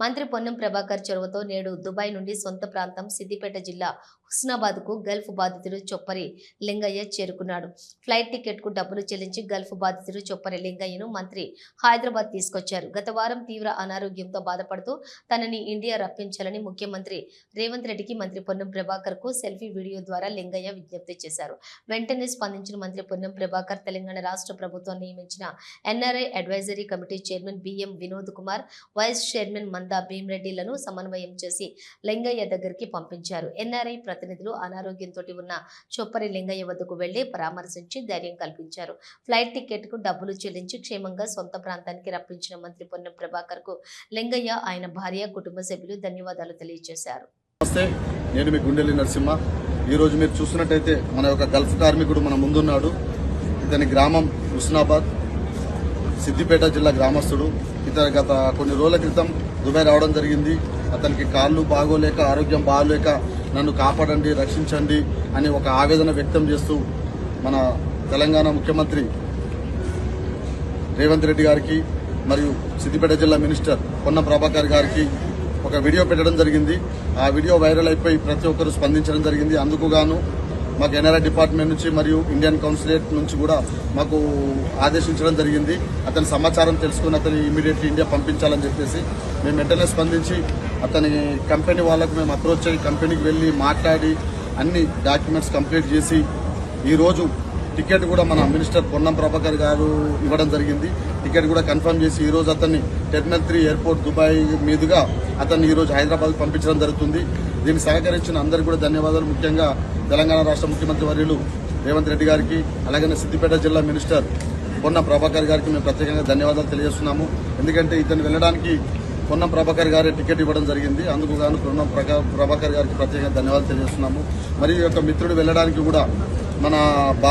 మంత్రి పొన్నం ప్రభాకర్ చొరవతో నేడు దుబాయ్ నుండి సొంత ప్రాంతం సిద్దిపేట జిల్లా హుస్నాబాద్కు గల్ఫ్ బాధితుడు చొప్పరి లింగయ్య చేరుకున్నాడు. ఫ్లైట్ టికెట్కు డబ్బులు చెల్లించి గల్ఫ్ బాధితుడు చొప్పరి లింగయ్యను మంత్రి హైదరాబాద్ తీసుకొచ్చారు. గత వారం తీవ్ర అనారోగ్యంతో బాధపడుతూ తనని ఇండియా రప్పించాలని ముఖ్యమంత్రి రేవంత్ రెడ్డికి మంత్రి పొన్నం ప్రభాకర్కు సెల్ఫీ వీడియో ద్వారా లింగయ్య విజ్ఞప్తి చేశారు. వెంటనే స్పందించిన మంత్రి పొన్నం ప్రభాకర్ తెలంగాణ రాష్ట్ర ప్రభుత్వం నియమించిన NRI advisory committee chairman BM Vinod Kumar vice chairman Manda భీమరెడ్డిలను సమన్వయం చేసి లింగయ్య దగ్గరికి పంపించారు. ఎన్ఆర్ఐ ప్రతినిధులు అనారోగ్యంతో ఉన్న చొప్పరి లింగయ్య వద్దకు వెళ్ళి పరామర్శించి ధైర్యం కల్పించారు. ఫ్లైట్ టికెట్కు డబ్బులు చెల్లించి క్షేమంగా సొంత ప్రాంతానికి రప్పించిన మంత్రి పొన్నం ప్రభాకర్కు లింగయ్య ఆయన భార్య కుటుంబ సభ్యులు ధన్యవాదాలు తెలియజేశారు. నేను మీ గుండెల్లి నరసింహ. ఈరోజు మీరు చూసినట్టయితే మన యొక్క గల్ఫ్ కార్మికుడు మన ముందున్నాడు. ఇతని గ్రామం హుస్నాబాద్ సిద్దిపేట జిల్లా గ్రామస్తుడు. ఇతను గత కొన్ని రోజుల క్రితం దుబాయ్ రావడం జరిగింది. అతనికి కాళ్ళు బాగోలేక ఆరోగ్యం బాగోలేక నన్ను కాపాడండి రక్షించండి అని ఒక ఆవేదన వ్యక్తం చేస్తూ మన తెలంగాణ ముఖ్యమంత్రి రేవంత్ రెడ్డి గారికి మరియు సిద్దిపేట జిల్లా మినిస్టర్ పొన్న ప్రభాకర్ గారికి ఒక వీడియో పెట్టడం జరిగింది. ఆ వీడియో వైరల్ అయిపోయి ప్రతి ఒక్కరు స్పందించడం జరిగింది. అందుకుగాను మాకు ఎన్ఆర్ఐ డిపార్ట్మెంట్ నుంచి మరియు ఇండియన్ కౌన్సిలేట్ నుంచి కూడా మాకు ఆదేశించడం జరిగింది. అతని సమాచారం తెలుసుకుని అతని ఇమీడియట్లీ ఇండియా పంపించాలని చెప్పేసి మేము వెంటనే స్పందించి అతని కంపెనీ వాళ్ళకు మేము అప్రోచ్ అయ్యి కంపెనీకి వెళ్ళి మాట్లాడి అన్ని డాక్యుమెంట్స్ కంప్లీట్ చేసి ఈరోజు టికెట్ కూడా మన మినిస్టర్ పొన్నం ప్రభాకర్ గారు ఇవ్వడం జరిగింది. టికెట్ కూడా కన్ఫర్మ్ చేసి ఈరోజు అతన్ని టెర్మినల్ త్రీ ఎయిర్పోర్ట్ దుబాయ్ మీదుగా అతన్ని ఈరోజు హైదరాబాద్ పంపించడం జరుగుతుంది. దీన్ని సహకరించిన అందరికీ కూడా ధన్యవాదాలు. ముఖ్యంగా తెలంగాణ రాష్ట్ర ముఖ్యమంత్రి వర్యులు రేవంత్ రెడ్డి గారికి అలాగే సిద్దిపేట జిల్లా మినిస్టర్ పొన్న ప్రభాకర్ గారికి మేము ప్రత్యేకంగా ధన్యవాదాలు తెలియజేస్తున్నాము. ఎందుకంటే ఇతను వెళ్ళడానికి పొన్నం ప్రభాకర్ గారి టికెట్ ఇవ్వడం జరిగింది. అందుకు గాను పొన్నం ప్రకా- ప్రభాకర్ గారికి ప్రత్యేకంగా ధన్యవాదాలు తెలియజేస్తున్నాము. మరియు ఈ యొక్క మిత్రుడు వెళ్ళడానికి కూడా మన